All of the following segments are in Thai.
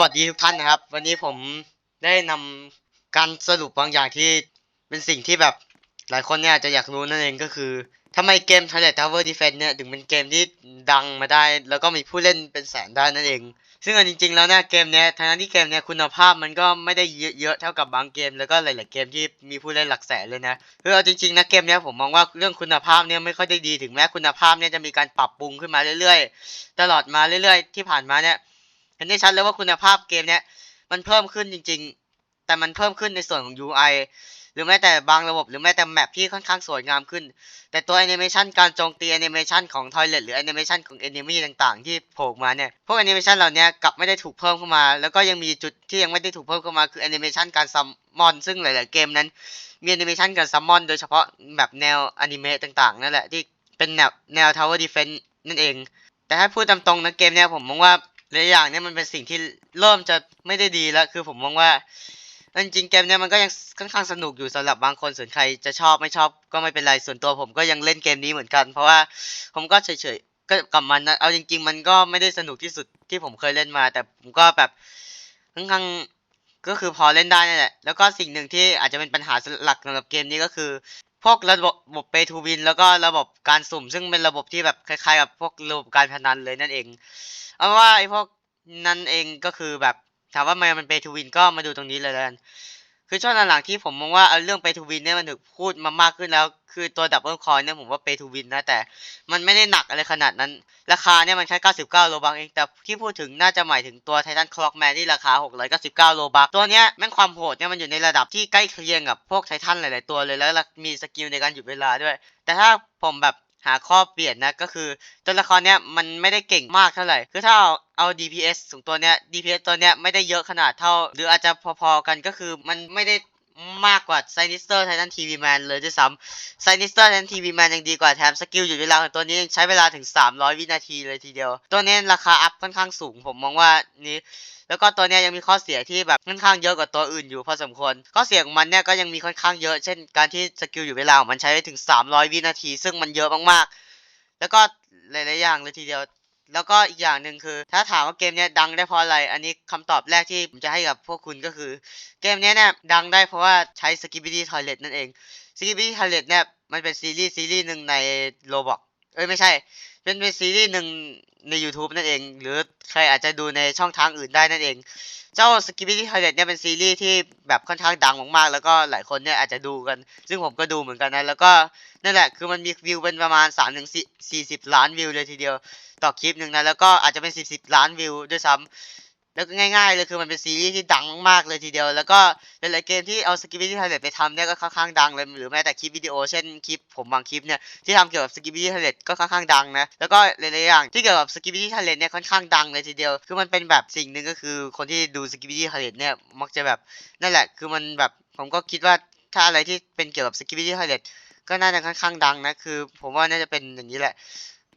วัสดีทุกท่านนะครับ วันนี้ผมได้นำการสรุปบางอย่างที่เป็นสิ่งที่แบบหลายคนเนี่ยจะอยากรู้นั่นเองก็คือทำไมเกม Toilet Tower Defense เนี่ยถึงเป็นเกมที่ดังมาได้ แล้วก็มีผู้เล่นเป็นแสนได้นั่นเอง ซึ่งเอาจริง ๆ แล้วเนี่ยเกมเนี้ยทั้งที่เกมเนี้ยคุณภาพมันก็ไม่ได้เยอะเท่ากับบางเกม แล้วก็หลาย ๆ เกมที่มีผู้เล่นหลักแสนเลยนะคือเอาจริงๆนะเกมเนี้ยผมมองว่าเรื่องคุณภาพเนี่ยไม่ค่อยได้ดีถึงแม้คุณภาพเนี่ยจะมีการปรับปรุงขึ้นมาเรื่อย ๆ ตลอดมาเรื่อย ๆ ที่ผ่านมาเนี่ย เห็นได้ชัดเลยว่าคุณภาพเกมเนี้ยมันเพิ่มขึ้นจริง ๆ แต่มันเพิ่มขึ้นในส่วนของ UI หรือแม้แต่บางระบบหรือแม้แต่แมปที่ค่อนข้างสวยงามขึ้น แต่ตัวแอนิเมชันการโจมตีแอนิเมชันของทอยเลทหรือแอนิเมชันของแอนิมีต่างๆ ที่โผล่มาเนี่ย พวกแอนิเมชันเหล่านี้กลับไม่ได้ถูกเพิ่มเข้ามา แล้วก็ยังมีจุดที่ยังไม่ได้ถูกเพิ่มเข้ามาคือแอนิเมชันการซัมมอนซึ่งหลาย ๆ เกมนั้น มีแอนิเมชันการซัมมอนโดยเฉพาะแบบแนวอนิเมะต่าง ๆ นั่นแหละที่เป็นแนวแนว Tower Defense นั่นเอง แต่ถ้าพูดตามตรงนะเกมเนี้ยผมมองว่า หลายอย่างเนี่ยมันเป็นสิ่งที่เริ่มจะไม่ได้ดีแล้วคือผมมองว่าจริงๆเกมเนี้ยมันก็ยังค่อนข้างสนุกอยู่สำหรับบางคนส่วนใครจะชอบไม่ชอบก็ไม่เป็นไรส่วนตัวผมก็ยังเล่นเกมนี้เหมือนกัน เพราะว่าผมก็เฉยๆก็กับมันนะเอาจริง ๆ มันก็ไม่ได้สนุกที่สุดที่ผมเคยเล่นมา แต่ผมก็แบบค่อนข้างก็คือพอเล่นได้นั่แหละแล้วก็สิ่งหนึ่งที่อาจจะเป็นปัญหาหลักสำหรับเกมนี้ก็คือ พวกระบบเบบ pay to win แล้วก็ระบบการสุ่ม ซึ่งเป็นระบบที่แบบคล้ายๆกับพวกระบบการพนันเลยนั่นเอง เอาว่าไอ้พวกนั้นเองก็คือแบบถามว่าทำไมมันเปทูวินก็มาดูตรงนี้เลยแล้วกัน คือช่วงหลังๆที่ผมมองว่าเรื่อง pay to win เนี่ยมันถูกพูดมามากขึ้นแล้ว คือตัว double coin เนี่ยผมว่า pay to win นะแต่มันไม่ได้หนักอะไรขนาดนั้น ราคาเนี่ยมันแค่ 99 โลบักเอง แต่ที่พูดถึงน่าจะหมายถึงตัว Titan Clockman ที่ราคา 699 โลบักตัวเนี้ยแม่งความโหดเนี่ยมันอยู่ในระดับที่ใกล้เคียงกับพวกไททันหลายๆตัวเลยแล้วมีสกิลในการหยุดเวลาด้วย แต่ถ้าผมแบบ หาข้อเปลี่ยนนะก็คือตัวละครเนี้ยมันไม่ได้เก่งมากเท่าไหร่ คือถ้าเอาเอา DPS สองตัวเนี้ย DPS ตัวเนี้ยไม่ได้เยอะขนาดเท่า หรืออาจจะพอๆกันก็คือมันไม่ได้ มากกว่า Sinister Titan TV Man เลยด้วยซ้ำ Sinister Titan TV Man ยังดีกว่าแถมสกิลหยุดเวลาของตัวนี้ยังใช้เวลาถึง 300 วินาทีเลยทีเดียว ตัวนี้ราคาอัพค่อนข้างสูงผมมองว่านี้แล้วก็ตัวนี้ยังมีข้อเสียที่แบบค่อนข้างเยอะกว่าตัวอื่นอยู่พอสมควร ข้อเสียของมันเนี่ยก็ยังมีค่อนข้างเยอะ เช่น การที่สกิลอยู่เวลาของมันใช้ได้ถึง 300 วินาที ซึ่งมันเยอะมากๆ แล้วก็หลายๆอย่างเลยทีเดียว แล้วก็อีกอย่างหนึ่งคือ ถ้าถามว่าเกมนี้ดังได้เพราะอะไร อันนี้คำตอบแรกที่ผมจะให้กับพวกคุณก็คือ เกมนี้เนี่ยดังได้เพราะว่าใช้ Skibidi Toilet นั่นเอง Skibidi Toilet เนี่ยมันเป็นซีรีส์ซีรีส์หนึ่งใน Roblox เอ้ยไม่ใช่เป็นเป็นซีรีส์หนึ่ง ใน YouTube นั่นเอง หรือใครอาจจะดูในช่องทางอื่นได้นั่นเอง เจ้า s k i p p i Toilet เนี่ยเป็นซีรีส์ที่แบบค่อนข้างดังมากๆ แล้วก็หลายคนเนี่ยอาจจะดูกัน ซึ่งผมก็ดูเหมือนกันนะ แล้วก็นั่นแหละ คือมันมีวิวเป็นประมาณ3ถึง40 ล้านวิวเลยทีเดียว ต่อคลิปหนึ่งนะ แล้วก็อาจจะเป็น 10 10 ล้านวิวด้วยซ้ำ แล้วก็ง่ายๆเลยคือมันเป็นซีรีส์ที่ดังมากๆเลยทีเดียว แล้วก็หลายๆเกมที่เอา Skibidi Toilet ไปทำเนี่ยก็ค่อนข้างดังเลยหรือแม้แต่คลิปวิดีโอเช่นคลิปผมบางคลิปเนี่ยที่ทำเกี่ยวกับ Skibidi Toilet ก็ค่อนข้างดังนะแล้วก็หลายๆอย่างที่เกี่ยวกับ Skibidi Toilet เนี่ยค่อนข้างดังเลยทีเดียว คือมันเป็นแบบสิ่งหนึ่งก็คือคนที่ดู Skibidi Toilet เนี่ยมักจะแบบนั่นแหละคือมันแบบผมก็คิดว่าถ้าอะไรที่เป็นเกี่ยวกับ Skibidi Toilet ก็น่าจะค่อนข้างดังนะคือ ผมว่าน่าจะเป็นอย่างนี้แหละ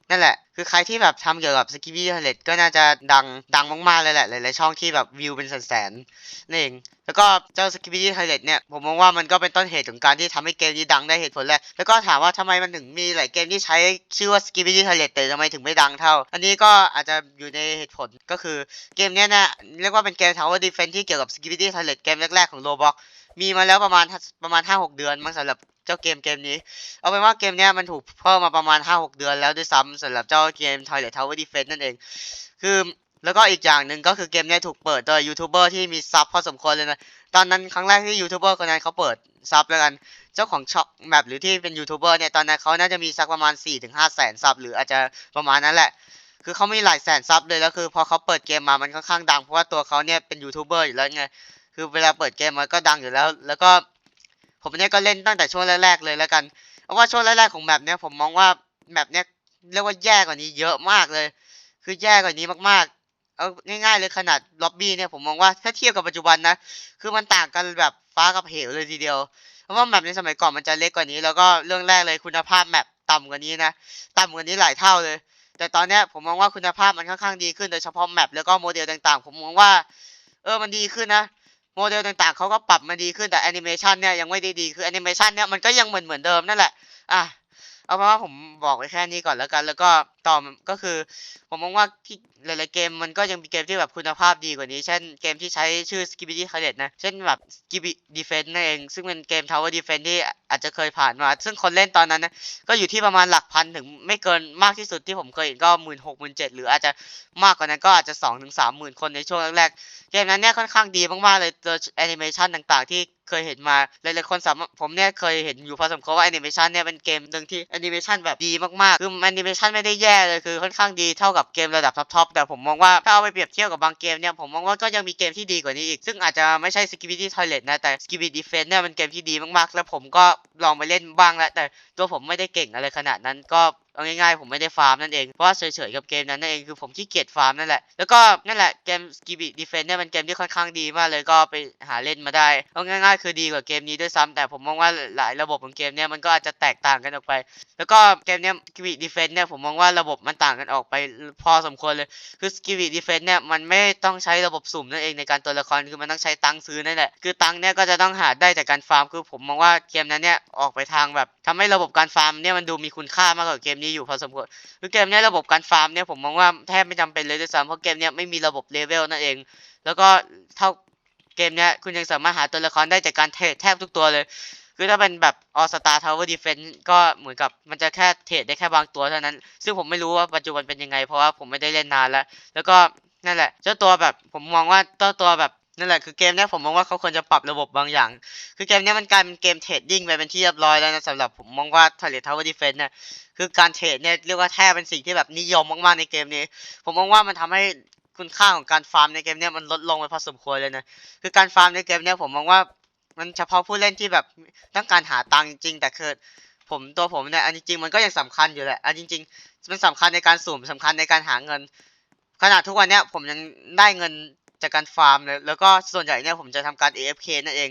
นั่นแหละ คือใครที่แบบทำเกี่ยวกับ Skibidi Toilet ก็น่าจะดังดังมากๆเลยแหละหลายๆช่องที่แบบวิวเป็นแสนๆนั่นเองแล้วก็เจ้า Skibidi Toilet เนี่ยผมมองว่ามันก็เป็นต้นเหตุของการที่ทำให้เกมนี้ดังได้เหตุผลแรกแล้วก็ถามว่าทำไมมันถึงมีหลายเกมที่ใช้ชื่อว่า Skibidi Toilet แต่ทำไมถึงไม่ดังเท่า อันนี้ก็อาจจะอยู่ในเหตุผลก็คือเกมเนี้ยนะเรียกว่าเป็นเกม Tower Defense ที่เกี่ยวกับ Skibidi Toilet เกมแรกๆของ Roblox มีมาแล้วประมาณประมาณ5-6เดือนมั้งสำหรับเจ้าเกมเกมนี้ เอาเป็นว่าเกมเนี้ยมันถูกเพิ่มมาประมาณ5-6เดือนแล้วด้วยซ้ำสำหรับเจ้าเกม Toilet Tower Defense นั่นเอง คือแล้วก็อีกอย่างหนึ่งก็คือเกมเนี้ยถูกเปิดโดยยูทูบเบอร์ที่มีซับพอสมควรเลยนะ ตอนนั้นครั้งแรกที่ยูทูบเบอร์คนนั้นเขาเปิดซับแล้วกัน เจ้าของช่องแบบหรือที่เป็นยูทูบเบอร์เนี่ยตอนนั้นเขาน่าจะมีสักประมาณ4-5แสนซับหรืออาจจะประมาณนั้นแหละ คือเขามีหลายแสนซับเลยแล้วคือพอเขาเปิดเกมมามันค่อนข้างดังเพราะว่าตัวเขาเนี่ยเป็นยูทูบเบอร์อยู่แล้วไง คือเวลาเปิดเกมมันก็ดังอยู่แล้ว แล้วก็ผมเนี่ยก็เล่นตั้งแต่ช่วงแรกๆเลยแล้วกันเพราะว่าช่วงแรกๆของแมปเนี่ยผมมองว่าแมปเนี่ยเรียกว่าแย่กว่านี้เยอะมากเลย คือแย่กว่านี้มากๆ เอาง่ายๆเลยขนาดล็อบบี้เนี่ยผมมองว่าถ้าเทียบกับปัจจุบันนะ คือมันต่างกันแบบฟ้ากับเหวเลยทีเดียว เพราะว่าแมปในสมัยก่อนมันจะเล็กกว่านี้ แล้วก็เรื่องแรกเลยคุณภาพแมปต่ำกว่านี้นะ ต่ำกว่านี้หลายเท่าเลย แต่ตอนเนี้ยผมมองว่าคุณภาพมันค่อนข้างดีขึ้นโดยเฉพาะแมปแล้วก็โมเดลต่างๆ ผมมองว่า เออมันดีขึ้นนะ โมเดลต่างๆเขาก็ปรับมาดีขึ้นแต่แอนิเมชันเนี่ยยังไม่ได้ดีคือแอนิเมชันเนี่ยมันก็ยังเหมือนเหมือนเดิมนั่นแหละอะ เอาเป็นว่าผมบอกไว้แค่นี้ก่อนแล้วกัน แล้วก็ต่อก็คือ ผมมองว่าที่หลายๆเกมมันก็ยังมีเกมที่แบบคุณภาพดีกว่านี้ เช่นเกมที่ใช้ชื่อ Skibidi Toilet นะ เช่นแบบ Skibidi Defense นั่นเอง ซึ่งเป็นเกม Tower Defense ที่อาจจะเคยผ่านมา ซึ่งคนเล่นตอนนั้นนะก็อยู่ที่ประมาณหลักพันถึงไม่เกินมากที่สุดที่ผมเคยเห็นก็หมื่นหกหมื่นเจ็ดหรืออาจจะมากกว่านั้นก็อาจจะสองถึงสามหมื่นคนในช่วงแรกๆเกมนั้นเนี่ยค่อนข้างดีมากๆเลยตัวแอนิเมชันต่างๆ ที่ เคยเห็นมาหลายๆคนสามารถผมเนี่ยเคยเห็นอยู่พอสมควรว่าแอนิเมชันเนี่ยเป็นเกมหนึ่งที่แอนิเมชันแบบดีมากๆคือแอนิเมชันไม่ได้แย่เลยคือค่อนข้างดีเท่ากับเกมระดับท็อปๆแต่ผมมองว่าถ้าเอาไปเปรียบเทียบกับบางเกมเนี่ยผมมองว่าก็ยังมีเกมที่ดีกว่านี้อีก ซึ่งอาจจะไม่ใช่ Skibidi Toilet นะแต่ Skibidi Defense เนี่ยเป็นเกมที่ดีมากๆ แล้วผมก็ลองไปเล่นบ้างแล้วแต่ตัวผมไม่ได้เก่งอะไรขนาดนั้นก็ เอาง่ายๆผมไม่ได้ฟาร์มนั่นเอง เพราะว่าเฉยๆกับเกมนั้นนั่นเองคือผมขี้เกียจฟาร์มนั่นแหละ แล้วก็นั่นแหละเกม Skibidi Defense เนี่ยเป็นเกมที่ค่อนข้างดีมากเลยก็ไปหาเล่นมาได้เอาง่ายๆ คือดีกว่าเกมนี้ด้วยซ้ำแต่ผมมองว่าหลายระบบของเกมเนี่ยมันก็อาจจะแตกต่างกันออกไป แล้วก็เกมเนี้ย Skibidi Defense เนี่ยผมมองว่าระบบมันต่างกันออกไปพอสมควรเลยคือ Skibidi Defense เนี่ยมันไม่ต้องใช้ระบบสุ่มนั่นเองในการตัวละครคือมันต้องใช้ตังค์ซื้อนั่นแหละคือตังค์เนี่ยก็จะต้องหาได้จากการฟาร์มคือผมมองว่าเกมนั้นเนี่ยออกไปทางแบบทำให้ระบบการฟาร์มเนี่ยมันดูมีคุณค่ามากกว่าเกมนี้อยู่พอสมควรคือเกมนี้ระบบการฟาร์มเนี่ยผมมองว่าแทบไม่จำเป็นเลยด้วยซ้ำเพราะเกมนี้ไม่มีระบบเลเวลนั่นเอง แล้วก็เท่าเกมนี้คุณยังสามารถหาตัวละครได้จากการเทรดแทบทุกตัวเลย คือถ้าเป็นแบบ All Star Tower Defense ก็เหมือนกับมันจะแค่เทรดได้แค่บางตัวเท่านั้น ซึ่งผมไม่รู้ว่าปัจจุบันเป็นยังไง เพราะว่าผมไม่ได้เล่นนานแล้ว แล้วก็นั่นแหละ เจ้าตัวแบบผมมองว่าเจ้าตัวแบบ นั่นแหละคือเกมเนี้ยผมมองว่าเขาควรจะปรับระบบบางอย่าง คือเกมเนี้ยมันกลายเป็นเกมเทรดดิ้งไปเป็นที่เรียบร้อยแล้วนะสำหรับผมมองว่า Toilet Tower Defense เนี่ยคือการเทรดเนี่ยเรียกว่าแทบเป็นสิ่งที่แบบนิยมมากๆในเกมนี้ ผมมองว่ามันทำให้คุณค่าของการฟาร์มในเกมเนี้ยมันลดลงไปพอสมควรเลยนะคือการฟาร์มในเกมเนี้ยผมมองว่ามันเฉพาะผู้เล่นที่แบบต้องการหาตังค์จริง แต่คือผมตัวผมเนี่ยอันจริงมันก็ยังสำคัญอยู่แหละอันจริงๆมันสำคัญในการสุ่มสำคัญในการหาเงินขนาดทุกวันเนี้ยผมยังได้เงิน จากการฟาร์มเลยแล้วก็ส่วนใหญ่เนี่ยผมจะทำการ AFK นั่นเอง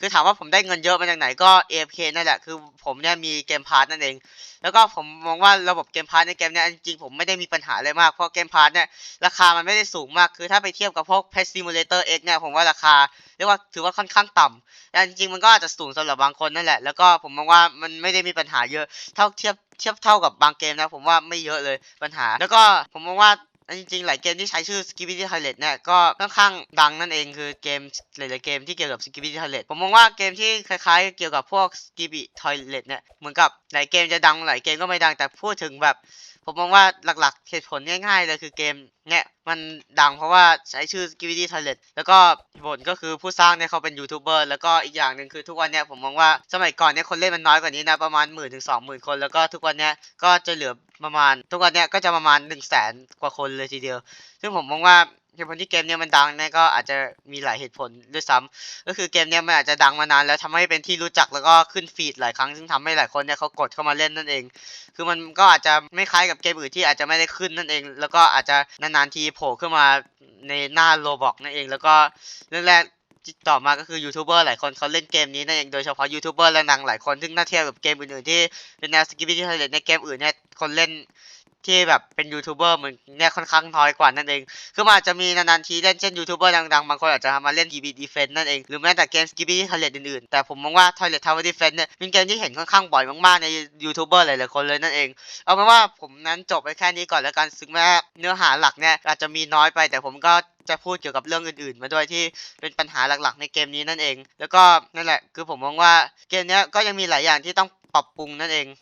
คือถามว่าผมได้เงินเยอะมาจากไหนก็ AFK นั่นแหละคือผมเนี่ยมีเกมพาร์ทนั่นเอง แล้วก็ผมมองว่าระบบเกมพาร์ทในเกมเนี้ยจริงผมไม่ได้มีปัญหาเลยมากเพราะเกมพาร์ทเนี่ยราคามันไม่ได้สูงมากคือถ้าไปเทียบกับพวก Pet Simulator X เนี่ยผมว่าราคาเรียกว่าถือว่าค่อนข้างต่ำแต่จริงมันก็อาจจะสูงสำหรับบางคนนั่นแหละ แล้วก็ผมมองว่ามันไม่ได้มีปัญหาเยอะเท่าเทียบเทียบเท่ากับบางเกมนะผมว่าไม่เยอะเลยปัญหา แล้วก็ผมมองว่า อันจริงๆหลายเกมที่ใช้ชื่อ Skibidi Toilet เนี่ยก็ค่อนข้างดังนั่นเองคือเกมหลายๆเกมที่เกี่ยวกับ Skibidi Toilet ผมมองว่าเกมที่คล้ายๆ เกี่ยวกับพวก Skibidi Toilet เนี่ยเหมือนกับหลายเกมจะดังหลายเกมก็ไม่ดังแต่พูดถึงแบบผมมองว่าหลักๆเหตุผลง่ายๆเลยคือเกมเนี่ยมันดังเพราะว่าใช้ชื่อ g i v i t y Toilet แล้วก็บทก็คือผู้สร้างเนี่ยเขาเป็นยูทูบเบอร์แล้วก็อีกอย่างหนึ่งคือทุกวันเนี่ยผมมองว่าสมัยก่อนเนี่ยคนเล่นมันน้อยกว่านี้นะประมาณหมื่นถึงสองหมื่นคนแล้วก็ทุกวันเนี่ยก็จะเหลือประมาณ ทุกวันเนี่ยก็จะประมาณหนึ่งแสนกว่าคนเลยทีเดียว ซึ่งผมมองว่า เหตุผลที่เกมเนี้ยมันดังเนี่ยก็อาจจะมีหลายเหตุผลด้วยซ้ำก็คือเกมเนี้ยมันอาจจะดังมานานแล้วทำให้เป็นที่รู้จักแล้วก็ขึ้นฟีดหลายครั้งซึ่งทำให้หลายคนเนี่ยเขากดเข้ามาเล่นนั่นเอง คือมันก็อาจจะไม่คล้ายกับเกมอื่นที่อาจจะไม่ได้ขึ้นนั่นเอง แล้วก็อาจจะนานๆทีโผล่ขึ้นมาในหน้าโลบอกนั่นเอง แล้วก็เรื่องแรกต่อมาก็คือยูทูบเบอร์หลายคนเขาเล่นเกมนี้นั่นเองโดยเฉพาะยูทูบเบอร์และนังหลายคนซึ่งน่าเทียบกับเกมอื่นๆที่เป็นแนวสกิปปี้ที่เล่นในเกมอื่นเนี่ยคนเล่น ที่แบบเป็นยูทูบเบอร์เหมือนเนี่ยค่อนข้างน้อยกว่านั่นเอง คือมันอาจจะมีนานๆทีเล่นเช่นยูทูบเบอร์ดังๆ บางคนอาจจะมาเล่น GB Defense นั่นเอง หรือแม้แต่เกม Skibidi Toilet อื่นๆ แต่ผมมองว่า Toilet Tower Defense เนี่ยเป็นเกมที่เห็นค่อนข้างบ่อยมากๆ ในยูทูบเบอร์หลายๆคนเลยนั่นเอง เอาเป็นว่าผมนั้นจบไปแค่นี้ก่อนแล้วกันซึ่งแม้เนื้อหาหลักเนี่ยอาจจะมีน้อยไป แต่ผมก็จะพูดเกี่ยวกับเรื่องอื่นๆ มาด้วยที่เป็นปัญหาหลักๆ ในเกมนี้นั่นเอง แล้วก็นั่นแหละคือผมมองว่าเกมนี้ก็ยังมีหลายอย่างที่ต้องปรับปรุงนั่นเอง